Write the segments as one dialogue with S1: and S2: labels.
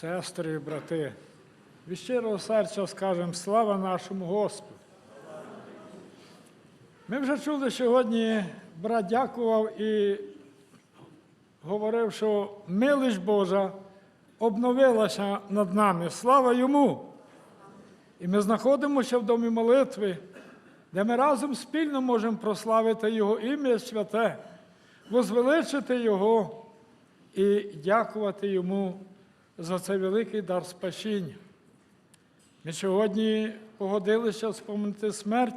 S1: сестри брати, від щирого серця скажемо слава нашому Господу. Ми вже чули сьогодні, брат дякував і говорив, що милість Божа обновилася над нами. Слава йому! І ми знаходимося в домі молитви, де ми разом спільно можемо прославити Його ім'я святе, возвеличити Його і дякувати Йому за цей великий дар спасіння. Ми сьогодні погодилися спомнити смерть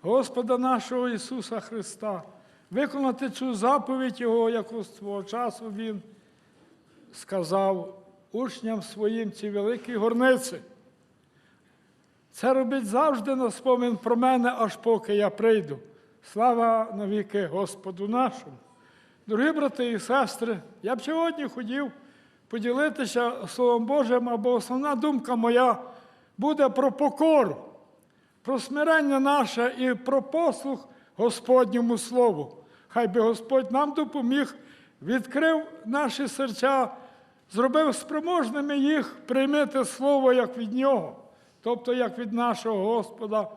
S1: Господа нашого Ісуса Христа, виконати цю заповідь Його, яку з свого часу Він сказав учням своїм цій великій горниці. Це робить завжди на спомин про мене, аж поки я прийду. Слава навіки Господу нашому. Дорогі брати і сестри, я б сьогодні хотів поділитися Словом Божим, або основна думка моя буде про покору, про смирення наше і про послух Господньому Слову. Хай би Господь нам допоміг, відкрив наші серця, зробив спроможними їх приймати Слово як від Нього, тобто як від нашого Господа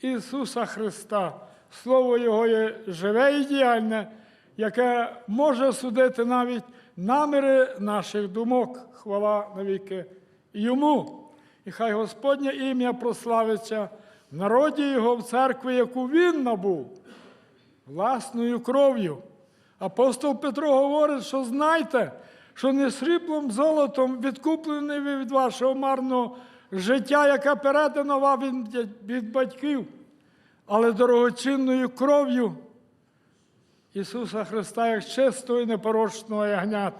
S1: Ісуса Христа. Слово Його є живе і діяльне, яке може судити навіть наміри наших думок. Хвала навіки Йому. І хай Господнє ім'я прославиться в народі Його в церкві, яку Він набув власною кров'ю. Апостол Петро говорить, що знайте, що не сріблом, золотом відкуплений ви від вашого марного життя, яке передано вам від, батьків, але дорогоцінною кров'ю Ісуса Христа, як чистого і непорочного ягнят.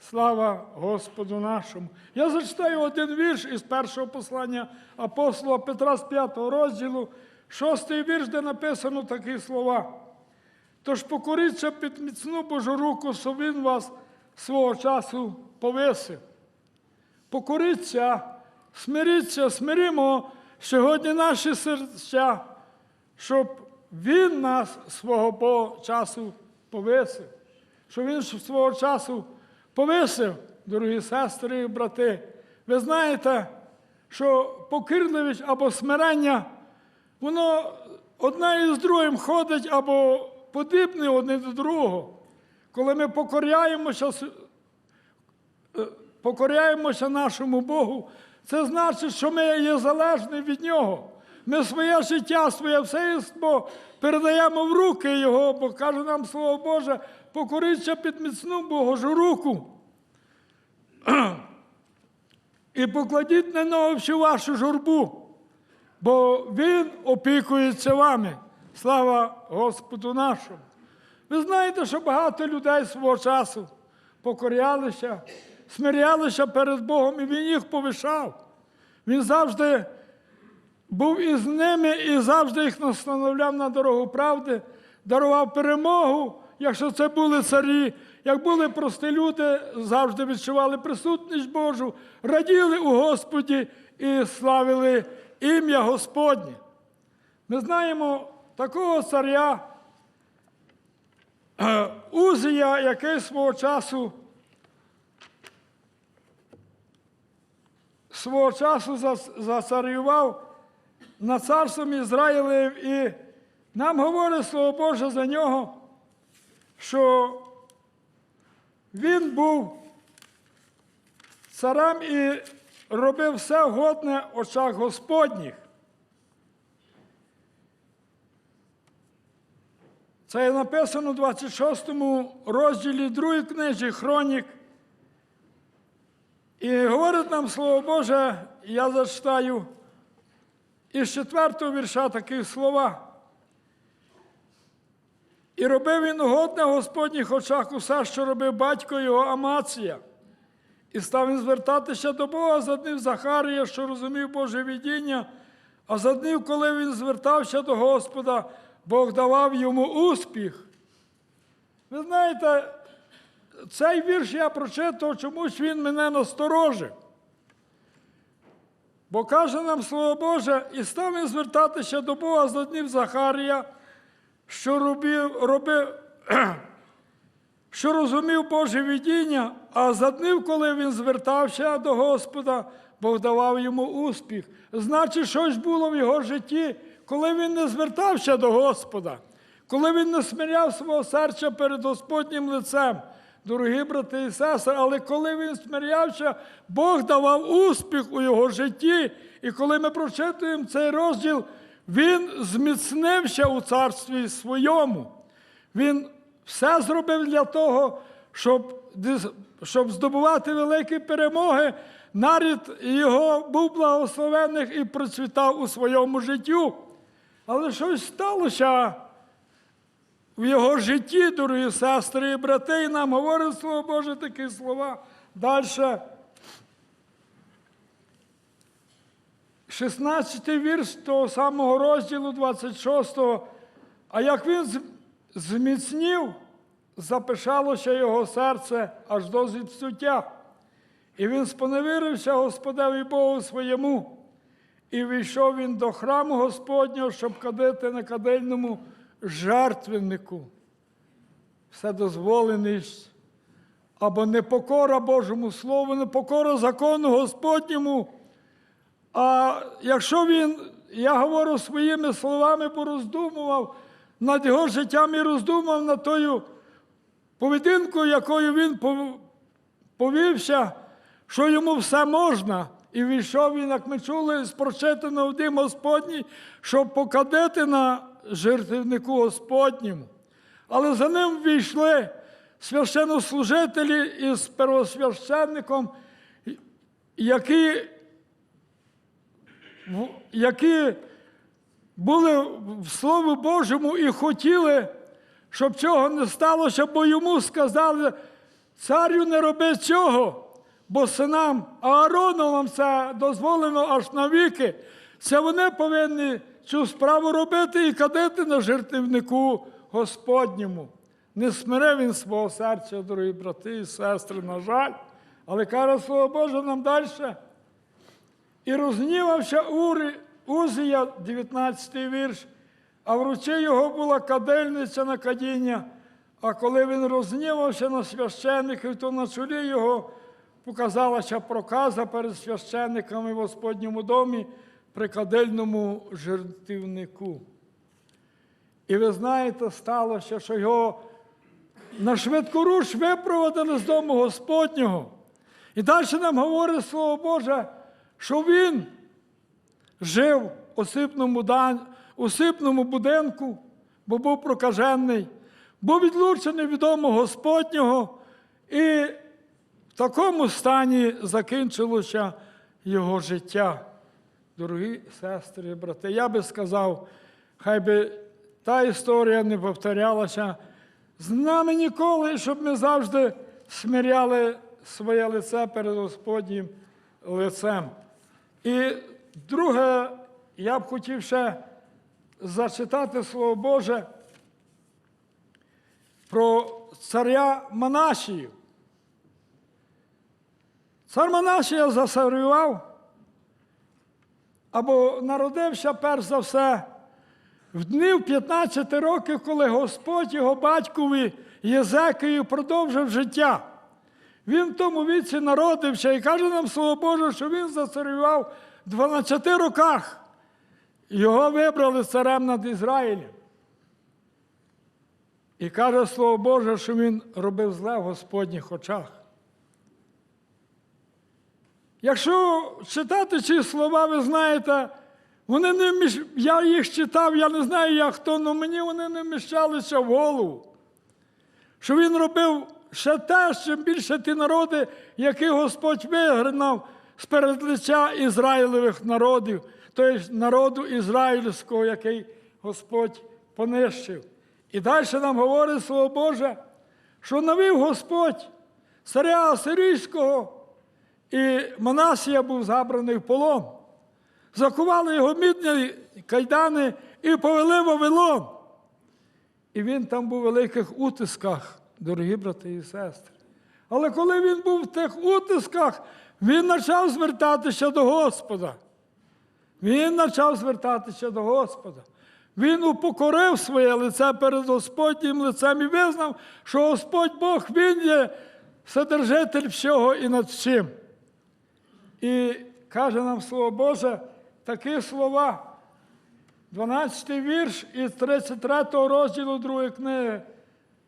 S1: Слава Господу нашому. Я зачитаю один вірш із першого послання апостола Петра з 5 розділу, шостий вірш, де написано такі слова. Тож покоріться під міцну Божу руку, що він вас свого часу повисив. Покоріться, смиріться, смирімо сьогодні наші серця, щоб він нас свого часу повисив, щоб він свого часу повисив, дорогі сестри і брати. Ви знаєте, що покірливість або смирення, воно одне із другим ходить або подібне одне до другого. Коли ми покоряємося, е, покоряємося нашому Богу, це значить, що ми є залежні від Нього. Ми своє життя, своє все єство передаємо в руки Його, бо каже нам Слово Боже, покоріться під міцну Божу руку. І покладіть на нього всю вашу журбу, бо Він опікується вами. Слава Господу нашому. Ви знаєте, що багато людей свого часу покорялися, смирялися перед Богом, і Він їх повишав. Він завжди був із ними і завжди їх настановляв на дорогу правди, дарував перемогу, якщо це були царі, як були прості люди, завжди відчували присутність Божу, раділи у Господі і славили ім'я Господнє. Ми знаємо такого царя Узія, який свого часу свого часу зацарював над царством Ізраїлем, і нам говорить Слово Боже за нього, що він був царем і робив все годне в очах Господніх. Це написано в 26 розділі 2 книжі Хронік. І говорить нам Слово Боже, я зачитаю із четвертого вірша такі слова. І робив він угодне в Господніх очах усе, що робив батько його Амація. І став він звертатися до Бога за днів Захарія, що розумів Боже видіння, а за днів, коли він звертався до Господа, Бог давав йому успіх. Ви знаєте, цей вірш я прочитав, чомусь він мене насторожив. Бо каже нам Слово Боже, і став він звертатися до Бога за днів Захарія, що робив, робив що розумів Боже видіння, а за днів, коли він звертався до Господа, Бог давав йому успіх. Значить, щось було в його житті, коли він не звертався до Господа, коли він не смиряв свого серця перед Господнім лицем. Дорогі брати і сестри, але коли він смирявся, Бог давав успіх у його житті. І коли ми прочитуємо цей розділ, він зміцнився у царстві своєму. Він все зробив для того, щоб, щоб здобувати великі перемоги. Нарід його був благословений і процвітав у своєму життю. Але щось сталося в його житті, дорогі сестри і брати, і нам говорить Слово Боже такі слова. Далі. 16 вірш того самого розділу 26. А як він зміцнів, запишалося його серце аж до зіпсуття. І він споневірився Господеві Богу своєму. І війшов він до храму Господнього, щоб кадити на кадильному жертвеннику. Вседозволеність або непокора Божому Слову, непокора закону Господньому. А якщо він, я говорю своїми словами, пороздумував над його життям і роздумав над тою поведінкою, якою він повівся, що йому все можна. І війшов він, як ми чули, з прочитаного в дім Господній, щоб покадити на жертвівнику Господньому. Але за ним війшли священнослужителі із первосвященником, які які були в Слові Божому і хотіли, щоб цього не сталося, бо йому сказали, царю не роби цього, бо синам Аароновим це дозволено аж навіки. Це вони повинні цю справу робити і кадити на жертвівнику Господньому. Не смирив він свого серця, дорогі брати і сестри, на жаль. Але каже Слово Боже нам далі. І рознівався Урі, Узія, 19 вірш, а в руці його була кадильниця на кадіння. А коли він рознівався на священників, то на чолі його показалася проказа перед священниками в Господньому домі при кадильному жертівнику. І ви знаєте, сталося, що його на швидкоруш випроводили з дому Господнього. І далі нам говорить Слово Боже, що він жив у осипному, дан- усипному будинку, бо був прокажений, був відлучений від дому Господнього, і в такому стані закінчилося його життя. Дорогі сестри і брати, я би сказав, хай би та історія не повторялася з нами ніколи, щоб ми завжди смиряли своє лице перед Господнім лицем. І друге, я б хотів ще зачитати Слово Боже про царя Манашію. Цар Манашія засарював або народився перш за все в днів 15 років, коли Господь його батькові Єзекію продовжив життя. Він в тому віці народився і каже нам Слово Боже, що він зацарював в 12 роках. Його вибрали царем над Ізраїлем. І каже Слово Боже, що він робив зле в Господніх очах. Якщо читати ці слова, ви знаєте, вони не вміщ... я їх читав, я не знаю, як хто, але мені вони не вміщалися в голову. Що він робив ще те, що більше ті народи, які Господь вигнав з перед лиця Ізраїлевих народів, тобто народу ізраїльського, який Господь понищив. І далі нам говорить Слово Боже, що навів Господь царя Асирійського, і Манасія був забраний в полон. Закували його мідні кайдани і повели в Вавилон. І він там був у великих утисках, дорогі брати і сестри. Але коли він був в тих утисках, він почав звертатися до Господа. Він почав звертатися до Господа. Він упокорив своє лице перед Господнім лицем і визнав, що Господь Бог Він є вседержитель всього і над всім. І каже нам Слово Боже такі слова. 12 вірш із 33 розділу другої книги.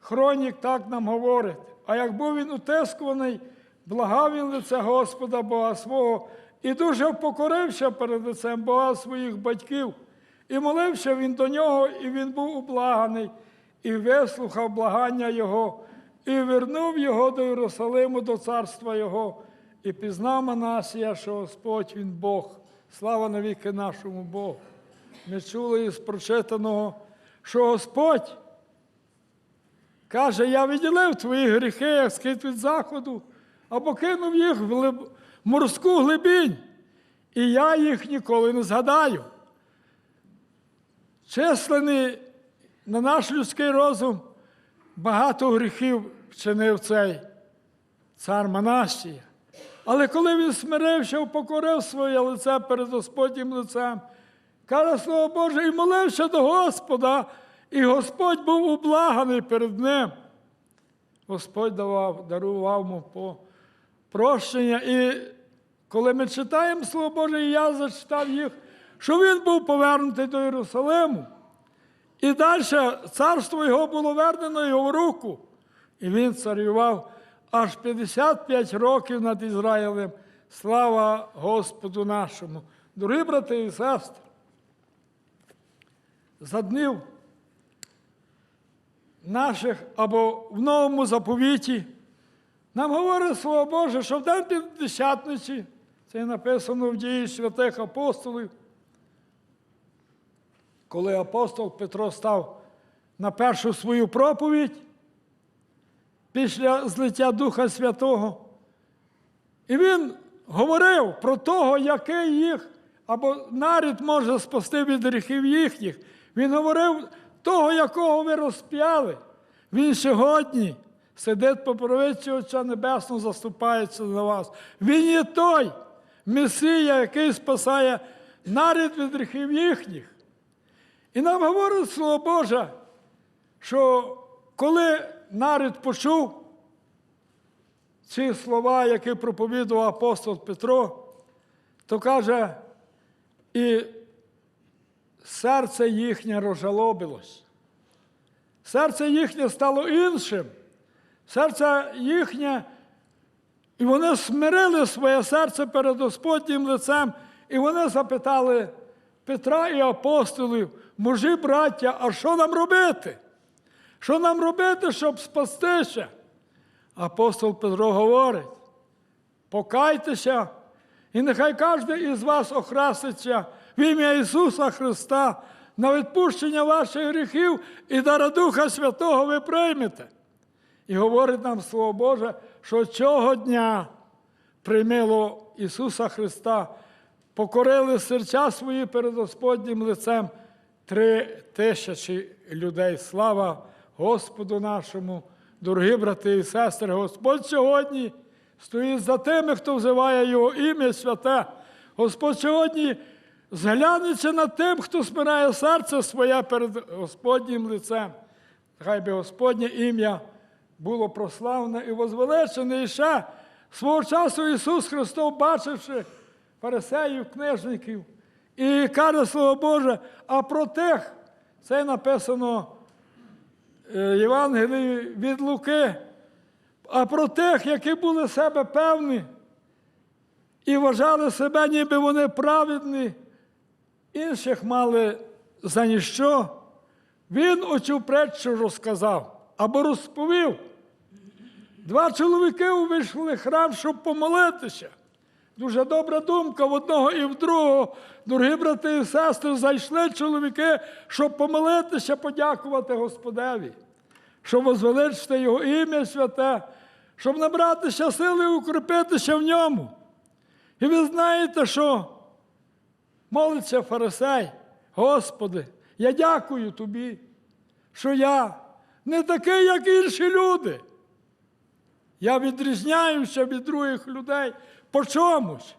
S1: Хронік так нам говорить. А як був він утискуваний, благав він лице Господа Бога свого і дуже впокорився перед лицем Бога своїх батьків. І молився він до нього, і він був ублаганий, і вислухав благання Його, і вернув його до Єрусалиму, до царства Його, і пізнав Манасія, що Господь він Бог. Слава навіки нашому Богу. Ми чули із прочитаного, що Господь каже, я відділив твої гріхи, як скид від заходу, або кинув їх в глиб- морську глибінь, і я їх ніколи не згадаю. Численний на наш людський розум багато гріхів вчинив цей цар Манасія. Але коли він смирився, упокорив своє лице перед Господнім лицем, каже Слово Боже, і молився до Господа, і Господь був ублаганий перед ним. Господь давав, дарував йому прощення. І коли ми читаємо Слово Боже, і я зачитав їх, що він був повернутий до Єрусалиму. І далі царство його було вернено його в руку. І він царював аж 55 років над Ізраїлем. Слава Господу нашому. Дорогі брати і сестри, за днів наших або в новому заповіті нам говорить Слово Боже, що в день П'ятдесятниці, це написано в дії святих апостолів, коли апостол Петро став на першу свою проповідь після злиття Духа Святого, і він говорив про того, який їх або нарід може спасти від гріхів їхніх. Він говорив того, якого ви розп'яли. Він сьогодні сидить по правиці Отця Небесного, заступається за вас. Він є той Месія, який спасає нарід від гріхів їхніх. І нам говорить Слово Боже, що коли народ почув ці слова, які проповідував апостол Петро, то каже, і серце їхнє розжалобилось. Серце їхнє стало іншим. Серце їхнє, і вони смирили своє серце перед Господнім лицем, і вони запитали Петра і апостолів, мужі, браття, а що нам робити? Що нам робити, щоб спастися? Апостол Петро говорить: покайтеся, і нехай кожен із вас охреститься в ім'я Ісуса Христа на відпущення ваших гріхів і дара Духа Святого ви приймете. І говорить нам Слово Боже, що цього дня приймило Ісуса Христа, покорили серця свої перед Господнім лицем три тисячі людей. Слава Господу нашому, дорогі брати і сестри, Господь сьогодні стоїть за тими, хто взиває Його ім'я святе. Господь сьогодні зглянеться над тим, хто спинає серце своє перед Господнім лицем. Хай би Господнє ім'я було прославне і возвеличене. І ще свого часу Ісус Христос, бачивши фарисеїв, книжників, і каже Слово Боже, а про тих, це написано Євангелії від Луки, а про тих, які були себе певні і вважали себе, ніби вони праведні, інших мали за ніщо. Він оцю притчу розказав або розповів. Два чоловіки увійшли в храм, щоб помолитися. Дуже добра думка в одного і в другого. Дорогі брати і сестри, зайшли чоловіки, щоб помолитися, подякувати Господеві, щоб возвеличити Його ім'я святе, щоб набратися сили і укріпитися в ньому. І ви знаєте, що молиться фарисей, Господи, я дякую тобі, що я не такий, як інші люди. Я відрізняюся від других людей по чомусь.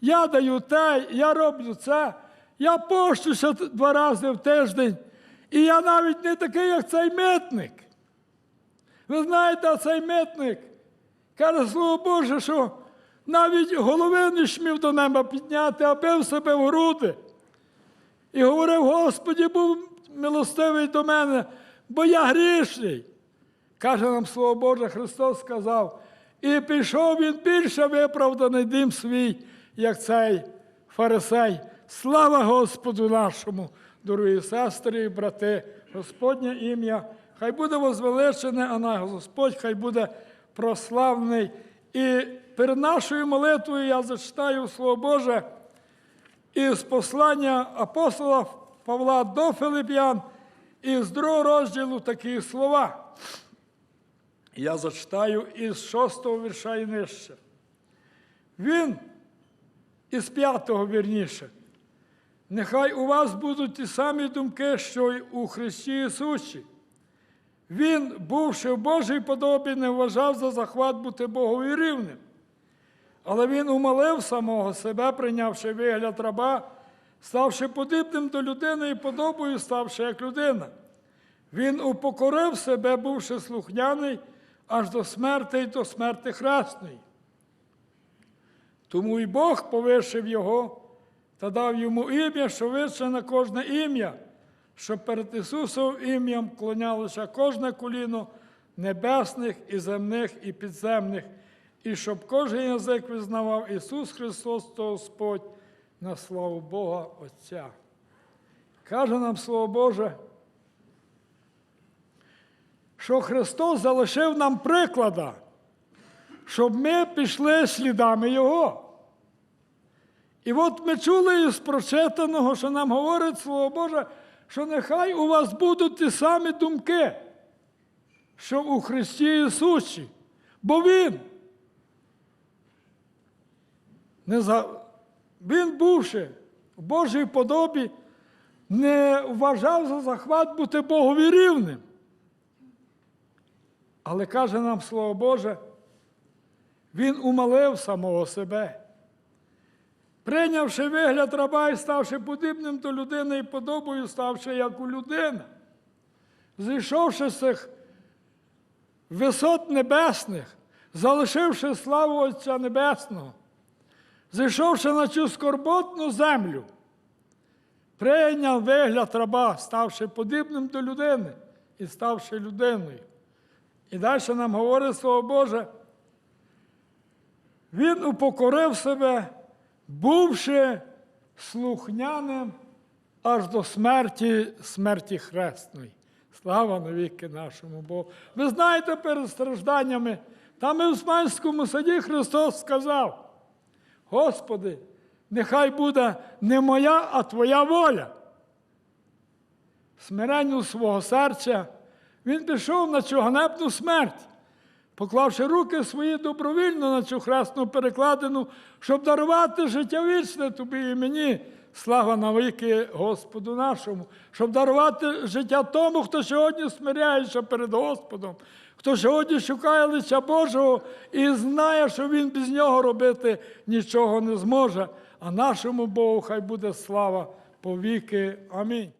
S1: Я даю те, я роблю це. Я пощуся два рази в тиждень, і я навіть не такий, як цей митник. Ви знаєте, цей митник каже, слово Боже, що навіть голови не шмів до неба підняти, а бив себе в груди. І говорив, Господі, був милостивий до мене, бо я грішний. Каже нам Слово Боже, Христос сказав, і пішов він більше виправданий дім свій, як цей фарисей. Слава Господу нашому, дорогі сестри і брати, Господнє ім'я, хай буде возвеличене, а наш Господь хай буде прославний. І перед нашою молитвою я зачитаю Слово Боже із послання апостола Павла до Филип'ян, із другого розділу такі слова. Я зачитаю із шостого вірша і нижче. Він із п'ятого вірніше. Нехай у вас будуть ті самі думки, що й у Христі Ісусі. Він, бувши в Божій подобі, не вважав за захват бути Богові рівним. Але він умолив самого себе, прийнявши вигляд раба, ставши подібним до людини і подобою, ставши як людина. Він упокорив себе, бувши слухняний, аж до смерти й до смерти хресної. Тому й Бог повишив його та дав йому ім'я, що вище на кожне ім'я, щоб перед Ісусовим ім'ям клонялося кожне коліно небесних і земних і підземних, і щоб кожен язик визнавав Ісус Христос то Господь на славу Бога Отця. Каже нам Слово Боже, що Христос залишив нам приклада, щоб ми пішли слідами Його. І от ми чули із прочитаного, що нам говорить Слово Боже, що нехай у вас будуть ті самі думки, що у Христі Ісусі. Бо Він, не за... Він, бувши в Божій подобі, не вважав за захват бути Богові рівним. Але каже нам Слово Боже, Він умалив самого себе. Прийнявши вигляд раба і ставши подібним до людини і подобою, ставши як у людина, зійшовши з цих висот небесних, залишивши славу Отця Небесного, зійшовши на цю скорботну землю, прийняв вигляд раба, ставши подібним до людини і ставши людиною. І далі нам говорить Слово Боже, він упокорив себе, бувши слухняним аж до смерті, смерті хресної. Слава навіки нашому Богу. Ви знаєте, перед стражданнями, там і в Сманському саді Христос сказав: Господи, нехай буде не моя, а Твоя воля. Смиренню свого серця він пішов на цю ганебну смерть, поклавши руки свої добровільно на цю хресну перекладину, щоб дарувати життя вічне тобі і мені. Слава навіки Господу нашому, щоб дарувати життя тому, хто сьогодні смиряється перед Господом, хто сьогодні шукає лиця Божого і знає, що Він без нього робити нічого не зможе. А нашому Богу хай буде слава повіки. Амінь.